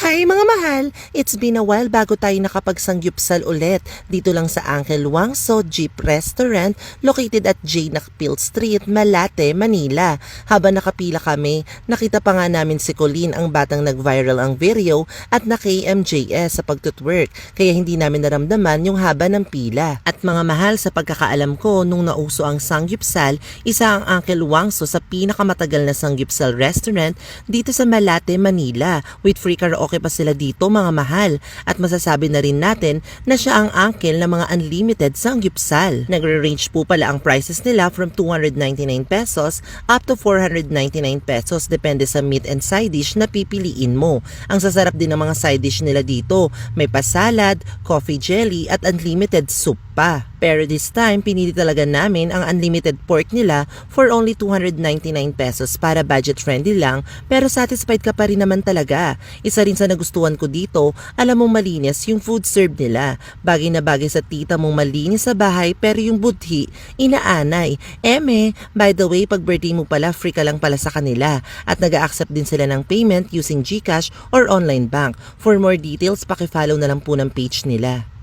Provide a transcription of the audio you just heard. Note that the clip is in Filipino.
Hi mga mahal! It's been a while bago tayo nakapagsangyupsal ulit dito lang sa Uncle Wangso Jeep Restaurant located at J. Nakpil Street, Malate, Manila. Habang nakapila kami, nakita pa nga namin si Colleen ang batang nag-viral ang video at na KMJS sa pagtutwork kaya hindi namin naramdaman yung haba ng pila. At mga mahal sa pagkakaalam ko nung nauso ang sangyupsal, isa ang Uncle Wangso sa pinakamatagal na sangyupsal restaurant dito sa Malate, Manila with free karaoke pa sila dito mga mahal at masasabi na rin natin na siya ang uncle ng mga unlimited sangyupsal. Nagre-range po pala ang prices nila from 299 pesos up to 499 pesos depende sa meat and side dish na pipiliin mo. Ang sasarap din ng mga side dish nila dito. May pasalad, coffee jelly at unlimited soup pa. Pero this time, pinili talaga namin ang unlimited pork nila for only 299 pesos para budget friendly lang pero satisfied ka pa rin naman talaga. Isa rin sa nagustuhan ko dito, alam mong malinis yung food serve nila. Bagay na bagay sa tita mong malinis sa bahay pero yung budhi, inaanay. Eme, by the way, pag birthday mo pala, free ka lang pala sa kanila. At nag accept din sila ng payment using GCash or online bank. For more details, pakifollow na lang po ng page nila.